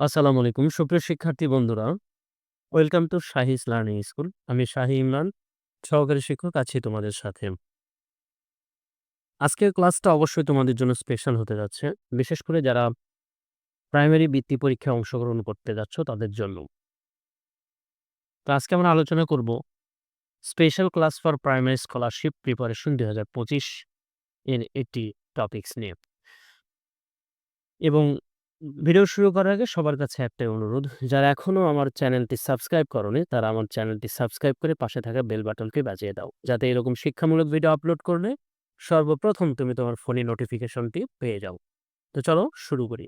আসসালামু আলাইকুম। সুপ্রিয় শিক্ষার্থী বন্ধুরা, welcome to Shahi's learning school. আমি শাহি ইমরান, সহকারী শিক্ষক আছি তোমাদের সাথে। আজকের ক্লাসটা অবশ্যই তোমাদের জন্য স্পেশাল হতে যাচ্ছে, বিশেষ করে যারা প্রাইমারি বৃত্তি পরীক্ষায় অংশগ্রহণ করতে যাচ্ছ তাদের জন্য। তো আজকে আমরা আলোচনা করব special class for primary scholarship preparation দুই হাজার পঁচিশ এর একটি টপিকস নিয়ে। এবং ভিডিও শুরু করার আগে সবার কাছে একটাই অনুরোধ, যারা এখনও আমার চ্যানেলটি সাবস্ক্রাইব করনি, তারা আমার চ্যানেলটি সাবস্ক্রাইব করে পাশে থাকা বেল বাটনকে বাজিয়ে দাও, যাতে এরকম শিক্ষামূলক ভিডিও আপলোড করলে সর্বপ্রথম তুমি তোমার ফোনে নোটিফিকেশনটি পেয়ে যাও। তো চলো শুরু করি।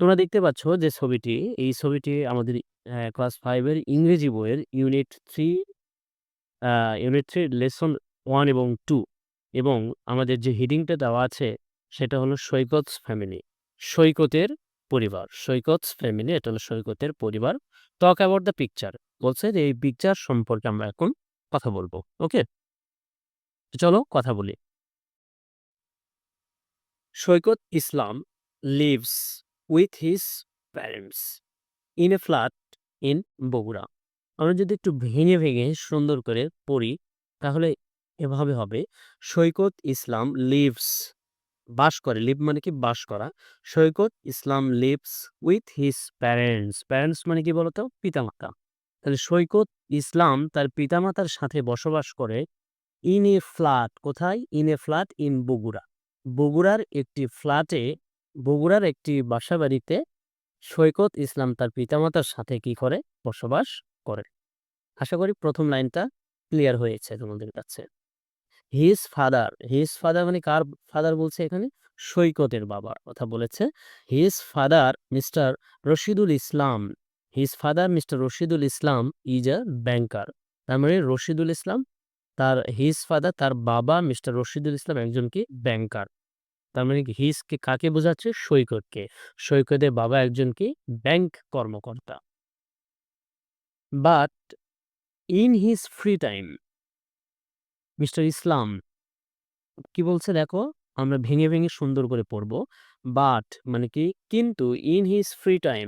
তোমরা দেখতে পাচ্ছ যে ছবিটি, এই ছবিটি আমাদের ক্লাস ফাইভের ইংরেজি বইয়ের unit three unit three lesson one এবং টু এবং আমাদের যে হিডিংটা দেওয়া আছে, সেটা হলো সৈকত ফ্যামিলি সৈকতের পরিবার। সৈকত ফ্যামিলি এটা হলো সৈকতের পরিবার। টক অ্যাবাউট দ্য পিকচার বলছে যে, এই পিকচার সম্পর্কে আমরা এখন কথা বলব। ওকে? চলো কথা বলি। Saikat Islam lives with his parents in a flat in Bogura. আমরা যদি একটু ভেঙে ভেঙে সুন্দর করে পড়ি, তাহলে এভাবে হবে। সৈকত ইসলাম লিভস বাস করে, লিভ মানে কি বাস করা। Saikat, Islam lives with his parents. Parents মানে কি বলতো? পিতামাতা। তাহলে সৈকত, ইসলাম তার পিতামাতার সাথে বসবাস করে ইন এ ফ্ল্যাট কোথায়? In a flat in Bogura. বগুড়ার একটি ফ্ল্যাটে বগুড়ার একটি বাসা বাড়িতে সৈকত, ইসলাম তার পিতামাতার সাথে কি করে? বসবাস করে। আশা করি প্রথম লাইনটা ক্লিয়ার হয়েছে তোমাদের কাছে। হিজ ফাদার হিজ ফাদার মানে কার ফাদার বলছে এখানে? সৈকতের বাবার কথা বলেছে। His father mister Rashidul Islam his father mister Rashidul Islam is a banker তার মানে রশিদুল ইসলাম, তার হিজ ফাদার তার বাবা মিস্টার রশিদুল ইসলাম একজন কি ব্যাংকার তার মানে হিজকে কাকে বোঝাচ্ছে? সৈকতকে। সৈকতের বাবা একজন কি ব্যাংক কর্মকর্তা। But in his free time mister Islam, কি বলছে দেখো? আমরা ভেঙে ভেঙে সুন্দর করে পড়ব। বাট মানে কি? কিন্তু in his free time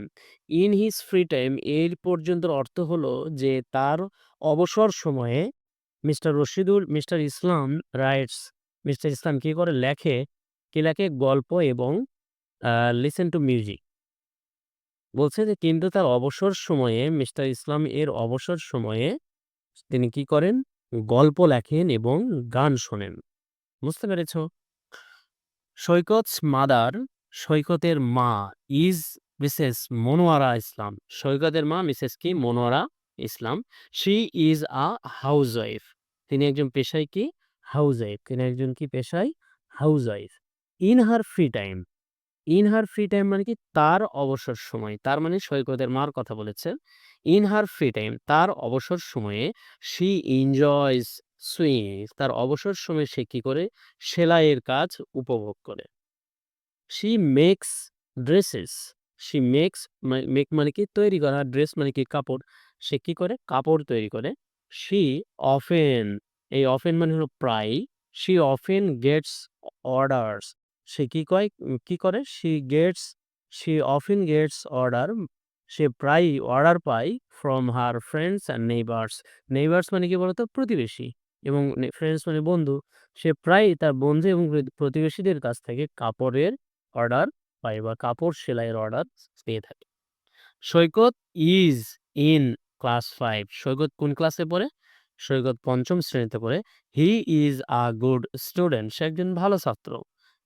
in his free time এর পর্যন্ত অর্থ হলো যে তার অবসর সময়ে mister Rashidul, mister Islam writes mister Islam কি করে? লেখে, কি লেখে? গল্প এবং লিসেন টু মিউজিক বলছে যে কিন্তু তার অবসর সময়ে, মিস্টার ইসলাম এর অবসর সময়ে তিনি কি করেন? গল্প লেখেন এবং গান শোনেন। বুঝতে পেরেছ? সৈকত মাদার, সৈকতের মা ইজ মিসেস মনোয়ারা ইসলাম। সৈকতের মা মিসেস কি? Monowara Islam. She is a housewife তিনি একজন পেশায় কি? হাউস ওয়াইফ তিনি একজন কি? পেশায় housewife in her free time in her free time মানে কি? তার অবসর সময়, তার মানে সৈকতের মার কথা বলেছে। ইন হার ফ্রি টাইম, তার অবসর সময়ে শি এনজয়স সুইং তার অবসর সময়ে সে কি করে? সেলাইয়ের কাজ উপভোগ করে। She makes dresses she makes make মানে কি? তৈরি করা ড্রেস মানে কি? কাপড়। সে কি করে? কাপড় তৈরি করে। শি অফেন, এই অফেন মানে হলো প্রায় শি অফেন গেটস অর্ডার্স। সে কি কয়? কি করে? She gets she often gets order সে প্রায় অর্ডার পায় from her friends and neighbours neighbours মানে কি বলতো? প্রতিবেশী। এবং ফ্রেন্ডস মানে বন্ধু। সে প্রায় তার বন্ধু এবং প্রতিবেশীদের কাছ থেকে কাপড়ের অর্ডার পায় বা কাপড় সেলাইয়ের অর্ডার পেয়ে থাকে। Saikat is in class five Saikat কোন ক্লাসে পড়ে? সৈকত পঞ্চম শ্রেণীতে পড়ে। He is a good student সে একজন ভালো ছাত্র।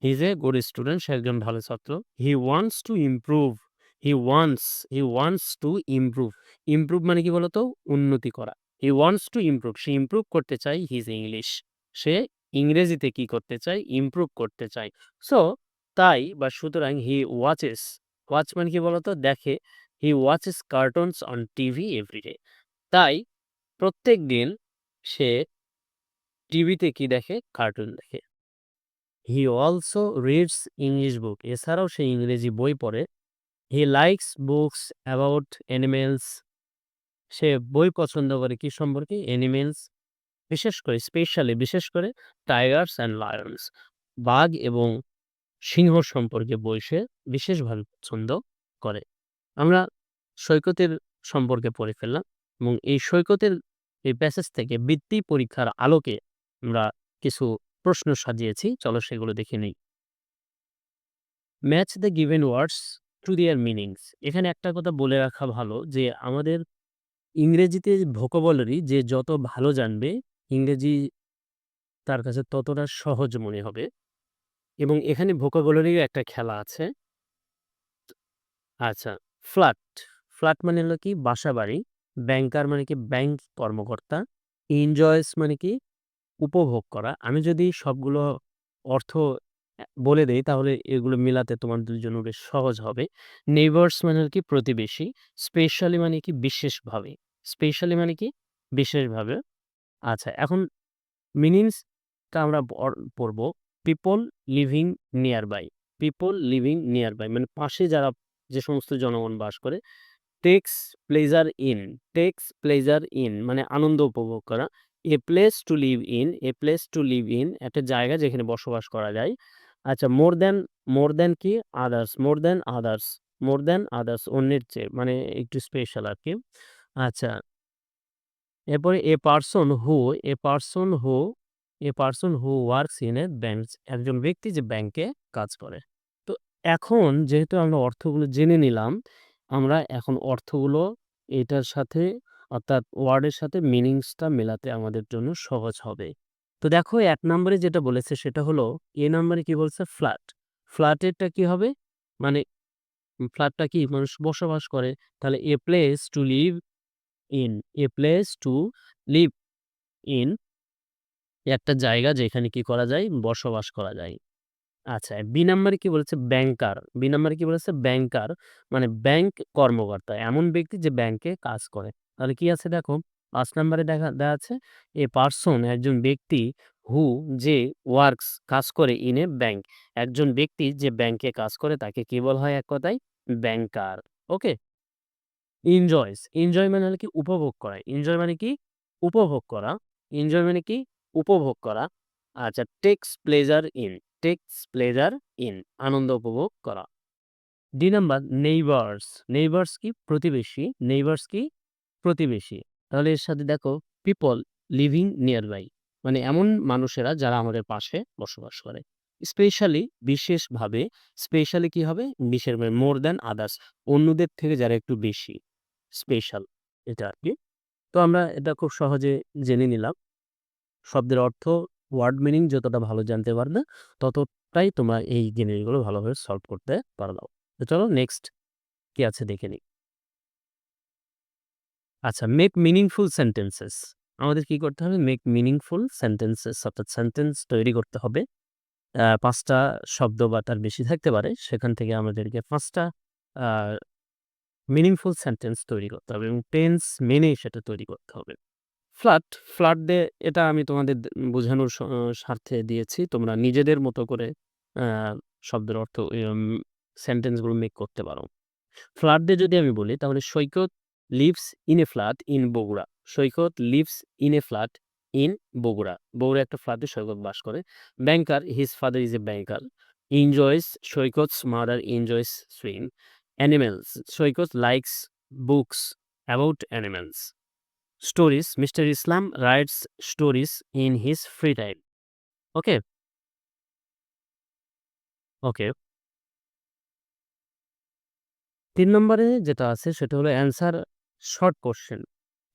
He is a good student সে একজন ভালো ছাত্র। He wants to improve he wants he wants to improve improve মানে কি বলতো? উন্নতি করা। হি ওয়ান্টস টু ইমপ্রুভ সে ইমপ্রুভ করতে চায় হিজ ইংলিশ সে ইংরেজিতে কি করতে চায়? ইমপ্রুভ করতে চায়। সো তাই বা সুতরাং হি ওয়াচেস ওয়াচ মানে কি বলতো? দেখে। He watches cartoons on TV every day তাই প্রত্যেক দিন সে টিভিতে কি দেখে? কার্টুন দেখে। He also reads English book এছাড়াও সে ইংরেজি বই পড়ে। He likes books about animals সে বই পছন্দ করে কি সম্পর্কে? অ্যানিমেলস বিশেষ করে স্পেশালি বিশেষ করে টাইগার্স অ্যান্ড লায়ন্স বাঘ এবং সিংহ সম্পর্কে বই সে বিশেষভাবে পছন্দ করে। আমরা সৈকতের সম্পর্কে পড়ে ফেললাম এবং এই সৈকতের এই প্যাসেজ থেকে বৃত্তি পরীক্ষার আলোকে আমরা কিছু প্রশ্ন সাজিয়েছি, চলো সেগুলো দেখে নিই। Match the given words to their meanings এখানে একটা কথা বলে রাখা ভালো যে, আমাদের ইংরেজিতে ভোকাবুলারি যে যত ভালো জানবে, ইংরেজি তার কাছে ততটা সহজ মনে হবে। এবং এখানে ভোকাবুলারিও একটা খেলা আছে। আচ্ছা ফ্ল্যাট ফ্ল্যাট মানে হলো কি? বাসা বাড়ি ব্যাংকার মানে কি? ব্যাংক কর্মকর্তা এনজয়স মানে কি? উপভোগ করা। আমি যদি সবগুলো অর্থ বলে দেই, তাহলে এগুলো মিলাতে তোমাদের জন্য বেশ সহজ হবে। নেইবার্স মানে কি প্রতিবেশী স্পেশালি মানে কি বিশেষভাবে। স্পেশালি মানে কি বিশেষভাবে। আচ্ছা এখন মিনিংসটা আমরা পড়- পড়ব। People living near by people living near by মানে পাশে যারা যে সমস্ত জনগণ বাস করে takes pleasure in takes pleasure in মানে আনন্দ উপভোগ করা। A place to live in a place to live in একটা জায়গা যেখানে বসবাস করা যায়। আচ্ছা মোর দ্যান মোর দ্যান কি? Others more than others more than others অন্যের চেয়ে মানে একটু স্পেশাল আর কি। আচ্ছা এরপরে a person who a person who a person who works in a bank একজন ব্যক্তি যে ব্যাংকে কাজ করে। তো এখন যেহেতু আমরা অর্থগুলো জেনে নিলাম, আমরা এখন অর্থগুলো এটার সাথে অর্থাৎ ওয়ার্ডের সাথে মিনিংসটা মেলাতে আমাদের জন্য সহজ হবে। তো দেখো এক নম্বরে যেটা বলেছে সেটা হলো, এ নম্বরে কি বলছে? ফ্ল্যাট। ফ্ল্যাটেরটা কি হবে? মানে ফ্ল্যাটটা কি মানুষ বসবাস করে? তাহলে a place to live in, a place to live in একটা জায়গা যেখানে কি করা যায়? বসবাস করা যায়। আচ্ছা বি নাম্বারে কি বলেছে? ব্যাংকার। বি নাম্বারে কি বলেছে? ব্যাংকার। মানে ব্যাংক কর্মকর্তা। এমন ব্যক্তি যে ব্যাংকে কাজ করে। তাহলে কি আছে দেখো? পাঁচ নাম্বারে দেখা দেওয়া আছে এ পার্সন একজন ব্যক্তি হু যে ওয়ার্কস কাজ করে ইন এ ব্যাংক একজন ব্যক্তি যে ব্যাংকে কাজ করে, তাকে কি বলা হয় এক কথায়? ব্যাংকার ওকে এনজয়স এনজয় মানে কি? উপভোগ করা। এনজয় মানে কি? উপভোগ করা। এনজয় মানে কি? উপভোগ করা। আচ্ছা takes pleasure in takes pleasure in আনন্দ উপভোগ করা। ডি নাম্বার নেইবার্স নেইবার্স কি? প্রতিবেশী। নেইবার্স কি? প্রতিবেশী। তাহলে এর সাথে দেখো পিপল লিভিং নিয়ার বাই মানে এমন মানুষেরা যারা আমাদের পাশে বসবাস করে। স্পেশালি বিশেষভাবে স্পেশালি কি হবে? বিশেষ মোর দ্যান আদার্স অন্যদের থেকে যারা একটু বেশি স্পেশাল এটা আর কি। তো আমরা এটা খুব সহজে জেনে নিলাম। শব্দের অর্থ ওয়ার্ড মিনিং যতটা ভালো জানতে পারবে, ততটাই তোমরা এই জিনিসগুলো ভালোভাবে সলভ করতে পারবে। তো চলো নেক্সট কি আছে দেখে নিই। আচ্ছা মেক মিনিংফুল সেন্টেন্সেস আমাদের কি করতে হবে? মেক মিনিংফুল সেন্টেন্সেস অর্থাৎ সেন্টেন্স তৈরি করতে হবে। পাঁচটা শব্দ বা তার বেশি থাকতে পারে, সেখান থেকে আমাদেরকে পাঁচটা মিনিংফুল সেন্টেন্স তৈরি করতে হবে এবং টেন্স মেনে সেটা তৈরি করতে হবে। ফ্ল্যাট ফ্ল্যাট দিয়ে এটা আমি তোমাদের বোঝানোর স্বার্থে দিয়েছি। তোমরা নিজেদের মতো করে শব্দের অর্থ সেন্টেন্সগুলো মেক করতে পারো। ফ্ল্যাট দিয়ে যদি আমি বলি, তাহলে Saikat lives in a flat in Bogura. Saikat lives in a flat in Bogura. Bogura একটা ফ্ল্যাটে সৈকত বাস করে। Banker his father is a banker enjoys Saikat's mother enjoys swim animals Saikat likes books about animals stories mister Islam writes stories in his free time okay okay তিন নম্বরে যেটা আছে সেটা হলো অ্যান্সার শর্ট কোশ্চেন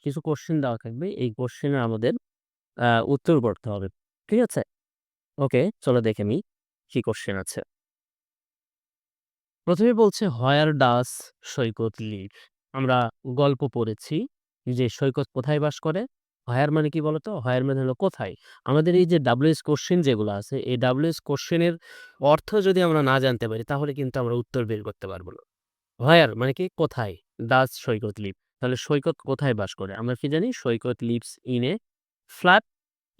কিছু question দেওয়া থাকবে। এই কোশ্চেনের আমাদের উত্তর করতে হবে। ঠিক আছে? ওকে চলো দেখে নি কি কোশ্চেন আছে। প্রথমে বলছে হয়ার ডাস সৈকত লিভ আমরা গল্প পড়েছি যে সৈকত কোথায় বাস করে? হয়ার মানে কি বলতো? হয়ার মানে হলো কোথায়? আমাদের এই যে ডাব্লিউএস কোশ্চেন যেগুলো আছে, এই ডাব্লিউএস কোশ্চেনের অর্থ যদি আমরা না জানতে পারি, তাহলে কিন্তু আমরা উত্তর বের করতে পারব না। হোয়ার মানে কি? কোথায়? ডাস সৈকত লিভ তাহলে সৈকত কোথায় বাস করে? আমরা কি জানি? Saikat lives in a flat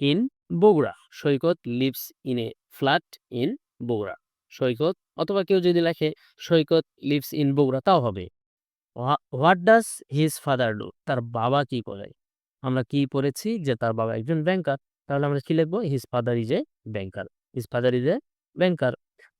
in Bogura. Saikat lives in a flat in Bogura. Saikat অথবা কেউ যদি লেখে সৈকত লিভস ইন বগুড়া তাও হবে। What does his father do? তার বাবা কি করে? আমরা কি পড়েছি যে তার বাবা একজন ব্যাংকার। তাহলে আমরা কি লিখব? His father is a banker. His father is a banker.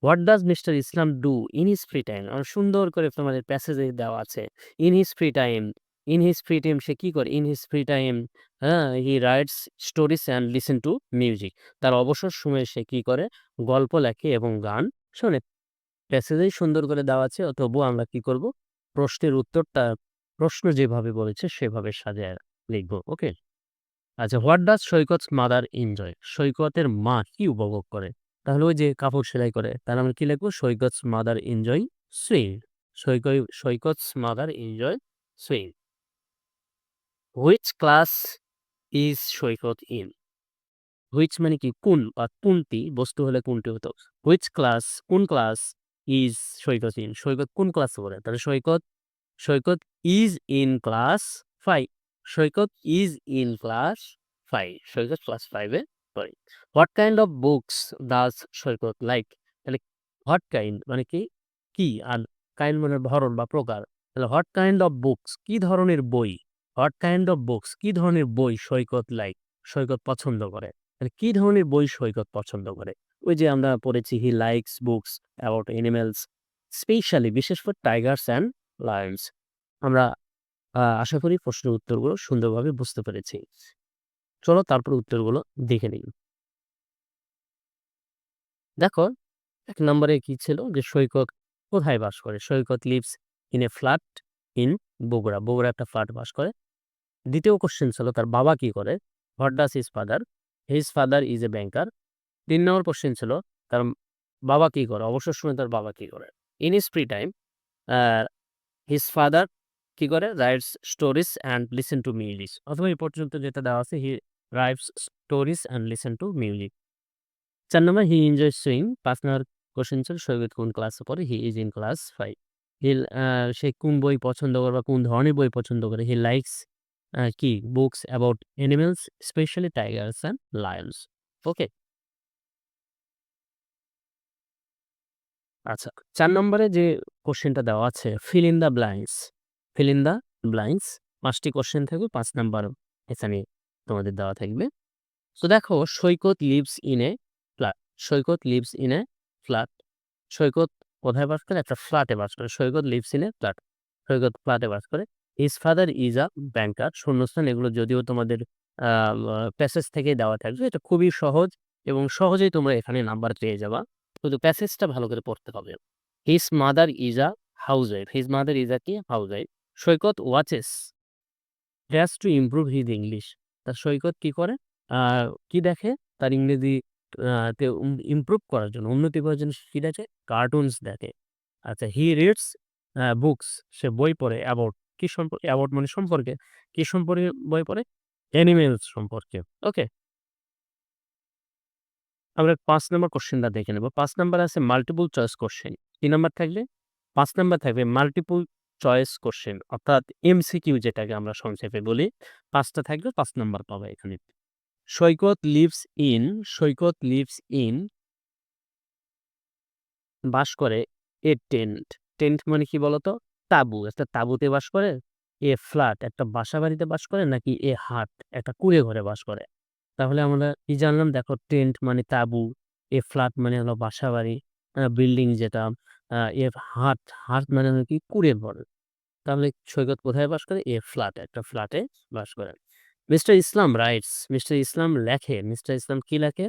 What does mister Islam do in his free time? সুন্দর করে তোমাদের প্যাসেজে দেওয়া আছে। In his free time, in his free time সে কি করে? ইন হিজ ফ্রি টাইম হ্যাঁ, he writes stories and listen to music. তার অবসর সময়ে সে কি করে? গল্প লেখে এবং গান শোনে। প্যাসেজেই সুন্দর করে দেওয়া আছে। তবুও আমরা কি করব? প্রশ্নের উত্তরটা প্রশ্ন যেভাবে বলেছে সেভাবে সাজায় লিখব। ওকে? আচ্ছা what does Saikat mother enjoy? সৈকতের মা কি উপভোগ করে? তাহলে ওই যে কাপড় সেলাই করে। তাহলে আমরা কি লিখব? Saikat mother enjoy swing. সৈকই Saikat mother enjoy swing. Which class is Saikat in? Which মানে কি কোন বা কোনটি বস্তু হলে কোনটি হতো। হুইচ ক্লাস কোন class is Saikat in? Saikat কোন ক্লাসে পড়ে? তাহলে Saikat Saikat is in class five Saikat is in class five Saikat class 5 এ পড়ে। What kind of books does Saikat like? তাহলে হোয়াট কাইন্ড মানে কি? কি আর কাইন্ড মানে ধরন বা প্রকার। তাহলে হোয়াট কাইন্ড অফ বুকস কি ধরনের বই? হোয়াট কাইন্ড অফ বুকস কি ধরনের বই সৈকত লাইক? সৈকত পছন্দ করে। তাহলে কি ধরনের বই সৈকত পছন্দ করে? ওই যে আমরা পড়েছি he likes books about animals specially বিশেষ করে টাইগার্স অ্যান্ড লায়ন্স। আমরা আশা করি প্রশ্নের উত্তরগুলো সুন্দরভাবে বুঝতে পেরেছি। চলো তারপর উত্তরগুলো দেখে নিই। দেখো, এক নম্বরে কি ছিল? যে সৈকত কোথায় বাস করে? Saikat lives in a flat in Bogura. Bogura একটা ফ্ল্যাট বাস করে। দ্বিতীয় কোয়েশ্চেন ছিল তার বাবা কি করে? What does his father? His father is a banker. তিন নম্বর কোয়েশ্চেন ছিল তার বাবা কি করে? অবসর সময়ে তার বাবা কি করে? In his free time his father কি করে? Writes stories and listen to music. অথবা এই পর্যন্ত যেটা দেওয়া আছে he writes stories and listen to music. চার নম্বর হি এনজয়স সুইং ৫ নম্বর কোয়েশ্চেন ছিল সৈকত কোন ক্লাসে পড়ে? He is in class five he সে কোন বই পছন্দ করে বা কোন ধরনের বই পছন্দ করে? হি লাইকস কি? Books about animals specially tigers and lions. Okay? আচ্ছা চার নম্বরে যে কোশ্চেনটা দেওয়া আছে fill in the blanks, fill in the blanks ৫ টি কোয়েশ্চেন থাকবে পাঁচ নাম্বার এখানে তোমাদের দেওয়া থাকবে। তো দেখো Saikat lives in a flat. Saikat lives in a flat. Saikat কোথায় বাস করে? একটা ফ্ল্যাটে বাস করে। Saikat lives in a flat. Saikat ফ্ল্যাটে বাস করে। His father is a banker. শূন্যস্থান এগুলো যদিও তোমাদের প্যাসেজ থেকেই দেওয়া থাকবে। এটা খুবই সহজ এবং সহজেই তোমরা এখানে নাম্বার পেয়ে যাবা। শুধু প্যাসেজটা ভালো করে পড়তে হবে। His mother is a housewife. His mother is a কি? Housewife. Saikat watches has to improve his English. তার সৈকত কি করে? কি দেখে? তার ইংরেজি তে ইমপ্রুভ করার জন্য, উন্নতি করার জন্য কি দেখে? কার্টুনস দেখে। আচ্ছা হি রিডস বুকস সে বই পড়ে অ্যাবাউট কি সম্পর্কে? অ্যাবাউট মানে সম্পর্কে। কি সম্পর্কে বই পড়ে? অ্যানিমেলস সম্পর্কে। ওকে? আমরা ৫ নম্বর কোয়েশ্চেনটা দেখে নেব। ৫ নাম্বারে আছে মাল্টিপল চয়েস কোয়েশ্চেন। কি নাম্বার থাকবে? ৫ নাম্বার থাকবে মাল্টিপল চয়েস কোয়েশ্চেন অর্থাৎ এমসিকিউ যেটাকে আমরা সংক্ষেপে বলি। ৫ টা থাকবে ৫ নাম্বার পাবা এখানে। Saikat lives in Saikat lives in বাস করে এ টেন্ট। টেন্ট মানে কি বলতো? তাঁবু। একটা তাঁবুতে বাস করে? এ ফ্ল্যাট একটা বাসাবাড়িতে বাস করে? নাকি এ হাট একটা কুঁড়ে ঘরে বাস করে? তাহলে আমরা কি জানলাম? দেখো টেন্ট মানে তাঁবু, এ ফ্ল্যাট মানে হলো বাসাবাড়ি, আ বিল্ডিং যেটা, এ হাট, হাট মানে হলো কি? কুঁড়ে ঘর। তাহলে সৈকত কোথায় বাস করে? এ ফ্ল্যাট একটা ফ্ল্যাটে বাস করে। Mister Islam writes mister Islam লেখে। মিস্টার ইসলাম কি লেখে?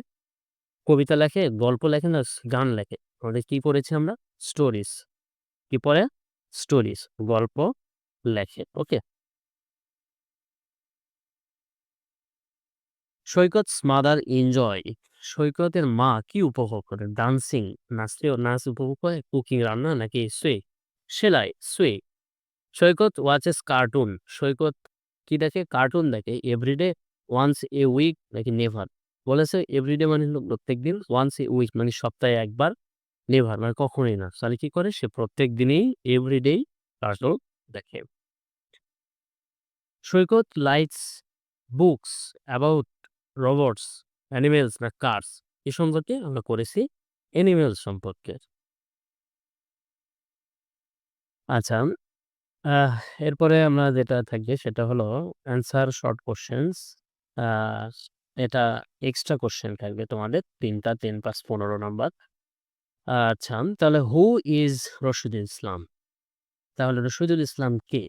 কবিতা লেখে, গল্প লেখে না গান লেখে? আমাদের কি পড়েছি আমরা? স্টোরিজ। কি পড়ে? স্টোরিজ গল্প লেখে। ওকে? সৈকতস মাদার এনজয় সৈকতের মা কি উপভোগ করে? ডান্সিং নাচতেও নাচ উপভোগ করে? কুকিং রান্না নাকি সুইং সেলাই sewing Saikat watches cartoon Saikat কি দেখে? কার্টুন দেখে। এভরিডে, ওয়ান্স এ উইক নাকি নেভার? বলেছে এভরিডে মানে হলো প্রত্যেকদিন, ওয়ান্স এ উইক মানে সপ্তাহে ১ বার, নেভার মানে কখনোই না। তাহলে কি করে? সে প্রত্যেক প্রত্যেকদিনই এভরিডেই কার্টুন দেখে। Saikat likes books about robots, animals না কারস এ সম্পর্কে আমরা করেছি অ্যানিমেলস সম্পর্কে। আচ্ছা, এরপরে আমরা যেটা থাকবে সেটা হলো অ্যান্সার শর্ট কোয়েশ্চেনস। আ এটা এক্সট্রা কোয়েশ্চেন থাকবে তোমাদের ৩ টা ৩, ৫, ১৫ নাম্বার। আচ্ছা, তাহলে হু ইজ রশিদুল ইসলাম? তাহলে রশিদুল ইসলাম কে?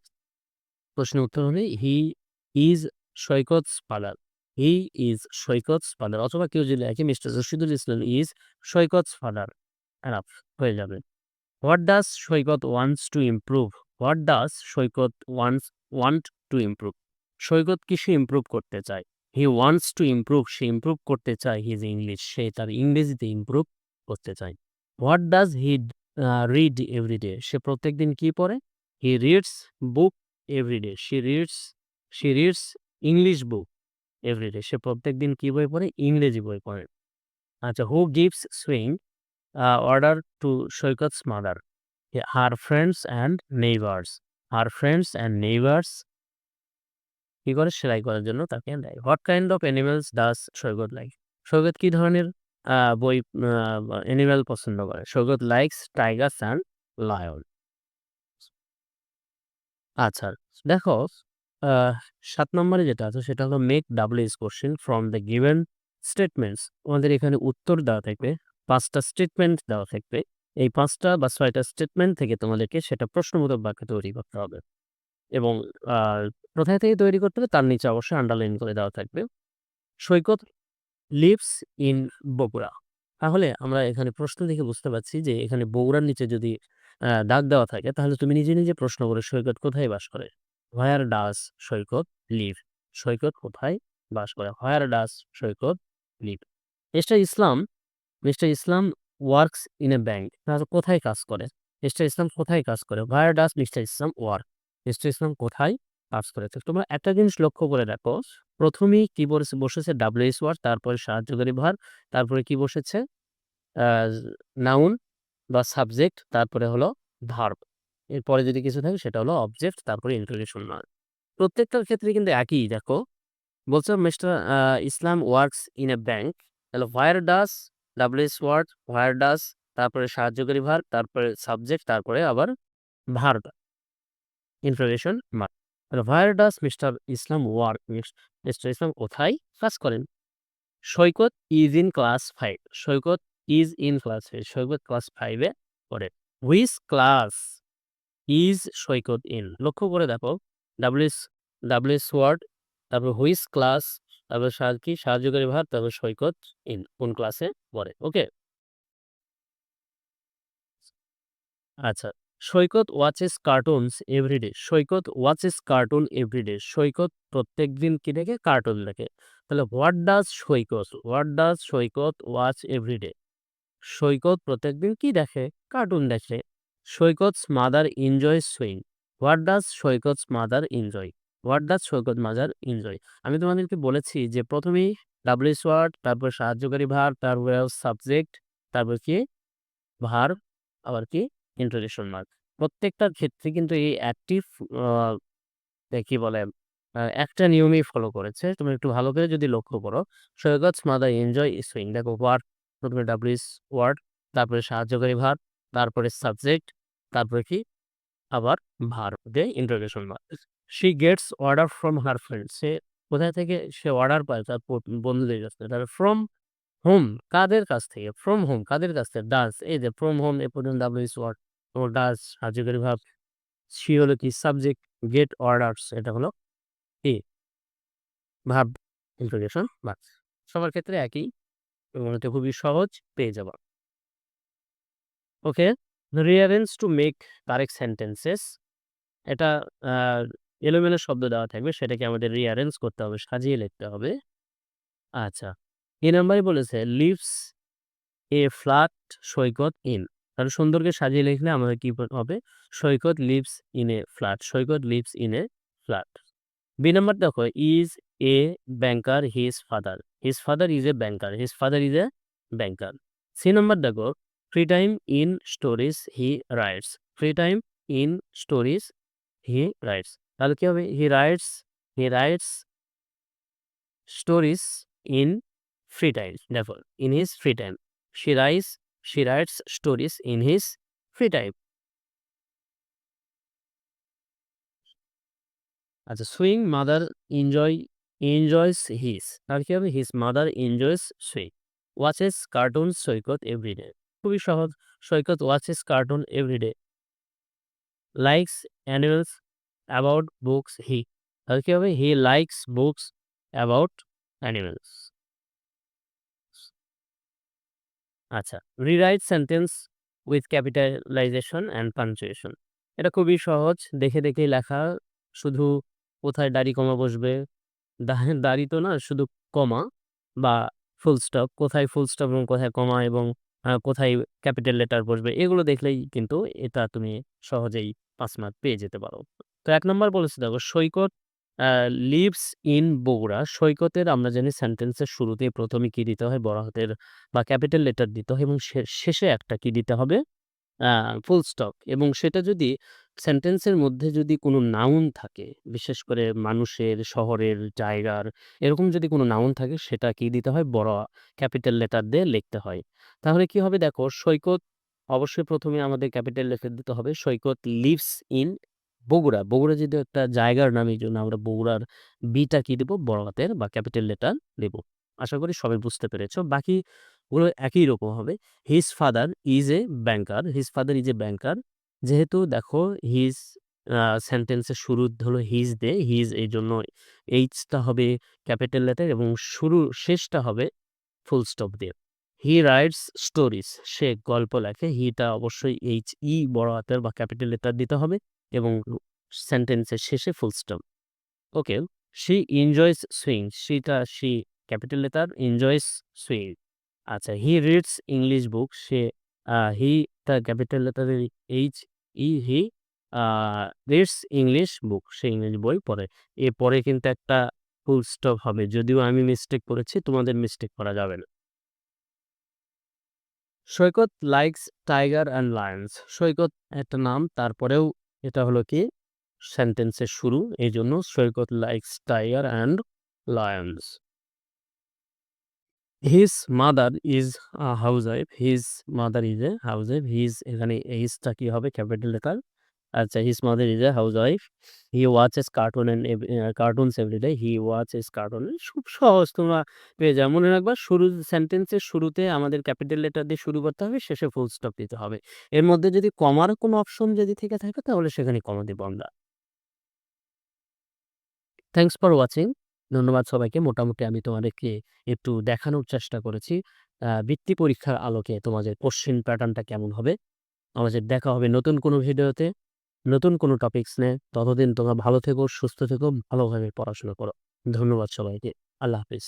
প্রশ্নের উত্তর হলো he is Saikat father. He is Saikat father অথবা কেউ যদি লেখে mister Rashidul Islam is Saikat. Enough হয়ে যাবে। What does Saikat wants to improve? What does Saikat wants want to improve? Saikat কিসে ইমপ্রুভ করতে চায়? হি ওয়ান্টস টু ইমপ্রুভ সে ইমপ্রুভ করতে চায় হিজ ইংলিশ সে তার ইংরেজিতে ইমপ্রুভ করতে চায়। What does he read everyday? সে প্রত্যেক দিন কি পড়ে? He reads book everyday. She reads she reads English book everyday. সে প্রত্যেক দিন কি বই পড়ে? ইংরেজি বই পড়ে। আচ্ছা, who gives swing order to Saikat's mother? Her friends and neighbours. Her friends and neighbours কি করে? সেলাই করার জন্য তাকে দেয়। What kind of animals does Saikat like? Saikat কি ধরনের বই অ্যানিমাল পছন্দ করে? Saikat likes tigers and lion. আচ্ছা, দেখো ৭ নম্বরে যেটা আছে সেটা হলো make WH question from the given statements. তোমাদের এখানে উত্তর দেওয়া থাকবে। পাঁচটা স্টেটমেন্ট দেওয়া থাকবে। এই পাঁচটা বা ছয়টা স্টেটমেন্ট থেকে তোমাদেরকে সেটা প্রশ্নবোধক বাক্য তৈরি করতে হবে। এবং কোথায় থেকে তৈরি করতে হবে তার নিচে অবশ্যই আন্ডারলাইন করে দেওয়া থাকবে। Saikat lives in Bogura. তাহলে আমরা এখানে প্রশ্ন দেখে বুঝতে পারছি যে এখানে বগুড়ার নিচে যদি দাগ দেওয়া থাকে তাহলে তুমি নিজে, নিজে প্রশ্ন করে সৈকত কোথায় বাস করে? Where does Saikat live? Saikat কোথায় বাস করে? Where does Saikat live? Mister Islam mister Islam works in a bank. কোথায় কাজ করে? মিস্টার ইসলাম কোথায় কাজ করে? Where does mister Islam work? Mister Islam কোথায় কাজ করে? তোমরা একটা জিনিস লক্ষ্য করে দেখো। প্রথমেই কি বলেছে বসেছে WH ওয়ার্ড তারপরে সাহায্যকারী ভার তারপরে কি বসেছে? নাউন বা সাবজেক্ট তারপরে হলো ভার্ব। এরপরে যদি কিছু থাকে সেটা হলো অবজেক্ট তারপরে ইন্টারোগেশন মার্ক। প্রত্যেকটার ক্ষেত্রে কিন্তু একই দেখো। বলছে mister Islam works in a bank. তাহলে where does WH word, where does তারপরে সাহায্যকারী ভার তারপরে সাবজেক্ট তারপরে আবার ভার্ব। Interrogation mark. তাহলে where does mister Islam work? Miss mister Islam কোথায় কাজ করেন? Saikat is in class five Saikat is in class 5 Saikat class ফাইভে পড়ে। Which class is Saikat in? লক্ষ্য করে দেখো WH WH ওয়ার্ড তারপর হুইচ ক্লাস তারপর কি সাহায্যকারী ভার তারপর সৈকত ইন কোন ক্লাসে পড়ে। ওকে? আচ্ছা, Saikat watches cartoons everyday. Saikat watches cartoon everyday. Saikat প্রত্যেক দিন কি দেখে? কার্টুন দেখে। তাহলে what does Saikat? What does Saikat watch everyday? Saikat প্রত্যেকদিন কি দেখে? কার্টুন দেখে। Saikat's mother enjoys swing. What does Saikat's mother enjoy? What does Saikat mother enjoy? আমি তোমাদেরকে বলেছি যে প্রথমেই WH ওয়ার্ড তারপর সাহায্যকারী ভার তারপরে সাবজেক্ট তারপর কি? ভার আবার কি? Interrogation mark. প্রত্যেকটার ক্ষেত্রে কিন্তু এই অ্যাক্টিভ কি বলে একটা নিয়মই ফলো করেছে। তুমি একটু ভালো করে যদি লক্ষ্য করো। Saikat's mother enjoy swing. দেখো হোয়াট প্রথমে WH ওয়ার্ড তারপরে সাহায্যকারী ভার তারপরে সাবজেক্ট তারপরে কি? আবার ভার্ব দিয়ে interrogation mark. She gets order from her friends. সে কোথায় থেকে সে অর্ডার পায় তার বন্ধুদের কাছ থেকে। তাহলে ফ্রম হোম কাদের কাছ থেকে? ফ্রম হোম কাদের কাছ থেকে? ডাজ এই যে ফ্রম হোম এ পর্যন্ত WH ওয়ার্ড ও ডাজ সাহায্যকারী ভার্ব। শি হলো কি? সাবজেক্ট গেট অর্ডারস এটা হলো কি? ভাব ইন্টারোগেশন মার্ক। সবার ক্ষেত্রে একই এটা খুবই সহজ পেয়ে যাবা। Okay? Rearrange to make correct sentences এটা এলোমেলো শব্দ দেওয়া থাকবে সেটাকে আমাদের রিঅ্যারেঞ্জ করতে হবে, সাজিয়ে লিখতে হবে। আচ্ছা, এ নাম্বারে বলেছে lives a flat Saikat in. তাহলে সুন্দরকে সাজিয়ে লিখলে আমাদের কি হবে? Saikat lives in a flat. Saikat lives in a flat. B number দেখো is a banker his father. His father is a banker. His father is a banker. C number দেখো free time in stories he writes. Free time in stories he writes. তাহলে কি হবে? He writes he writes stories in free time. দেখো in his free time. She writes she writes stories in his free time. আচ্ছা, swing mother enjoy enjoys his. তাহলে কি হবে? His mother enjoys swing. Watches cartoons Saikat everyday. খুবই সহজ। Saikat watches cartoon everyday. Likes animals about books he. তাহলে কি হবে? He likes books about animals. আচ্ছা, rewrite sentence with capitalization and punctuation. এটা খুবই সহজ। দেখে, দেখেই লেখা। শুধু কোথায় দাড়ি, কমা বসবে, দাড়ি তো না শুধু কমা বা ফুল স্টপ, কোথায় ফুল স্টপ এবং কোথায় কমা এবং কোথায় ক্যাপিটাল লেটার বসবে এগুলো দেখলেই কিন্তু এটা তুমি সহজেই পাঁচ মার্ক পেয়ে যেতে পারো। তো এক নম্বর বলেছে দেখো সৈকত লিভস ইন বগুড়া। সৈকতের আমরা জানি সেন্টেন্সের ১ম এ কি দিতে হয়? বড় হাতের বা ক্যাপিটাল লেটার দিতে হয় এবং শেষে একটা কি দিতে হবে? ফুল স্টপ এবং সেটা যদি সেন্টেন্সের মধ্যে যদি কোনো নাউন থাকে, বিশেষ করে মানুষের, শহরের, জায়গার এরকম যদি কোনো নাউন থাকে সেটা কি দিতে হয়? বড় ক্যাপিটাল লেটার দিয়ে লিখতে হয়। তাহলে কি হবে দেখো সৈকত অবশ্যই প্রথমে আমাদের ক্যাপিটাল লেটার দিতে হবে। Saikat lives in Bogura. Bogura যদি একটা জায়গার নাম, এইজন্য আমরা বগুড়ার বিটা কি দেবো বড় হাতের বা ক্যাপিটাল লেটার দেব। আশা করি সবাই বুঝতে পেরেছ। বাকিগুলো একই রকম হবে। His father is a banker. His father is a banker. যেহেতু দেখো হিজ সেন্টেন্সের শুরু হলো হিজ দে হিজ এই জন্য এইচটা হবে ক্যাপিটাল লেটার এবং শুরু শেষটা হবে ফুল স্টপ দিয়ে। হি রাইটস স্টোরিজ। সে গল্প লেখে। হিটা অবশ্যই এইচ ই বড় হাতের বা ক্যাপিটাল লেটার দিতে হবে এবং সেন্টেন্সের শেষে full stop. Okay. She enjoys sewing. শিটা she capital letter enjoys sewing. আচ্ছা, হি রিডস ইংলিশ বুক। সে হি টা capital লেটারের H E he reads English book. Say English বই পড়ে। এরপরে কিন্তু একটা ফুল স্টপ হবে। যদিও আমি মিস্টেক করেছি, তোমাদের মিস্টেক করা যাবে না। Saikat likes tiger and lions. Saikat একটা নাম, তারপরেও এটা হলো কি সেন্টেন্সের শুরু। এই জন্য Saikat likes tiger and lions. His mother is a housewife. His mother is a house wife his এখানে এইজটা কী হবে? Capital letter. আচ্ছা, his mother is a house wife he watches cartoon a cartoons everyday. He watches cartoon. খুব সহজ তোমরা পেয়ে যাও। মনে রাখবা শুরু সেন্টেন্সের শুরুতে আমাদের ক্যাপিটাল লেটার দিয়ে শুরু করতে হবে, শেষে ফুল স্টপ দিতে হবে। এর মধ্যে যদি কমার কোনো অপশন যদি থেকে থাকে তাহলে সেখানে কমা দিব আমরা। Thanks for watching. ধন্যবাদ সবাইকে। মোটামুটি আমি তোমাদেরকে একটু দেখানোর চেষ্টা করেছি। বৃত্তি পরীক্ষার আলোকে তোমাদের কোশ্চেন প্যাটার্নটা কেমন হবে। আমাদের দেখা হবে নতুন কোনো ভিডিওতে, নতুন কোনো টপিকস নিয়ে। ততদিন তোমরা ভালো থেকো, সুস্থ থেকো, ভালোভাবে পড়াশোনা করো। ধন্যবাদ সবাইকে। আল্লাহ হাফেজ।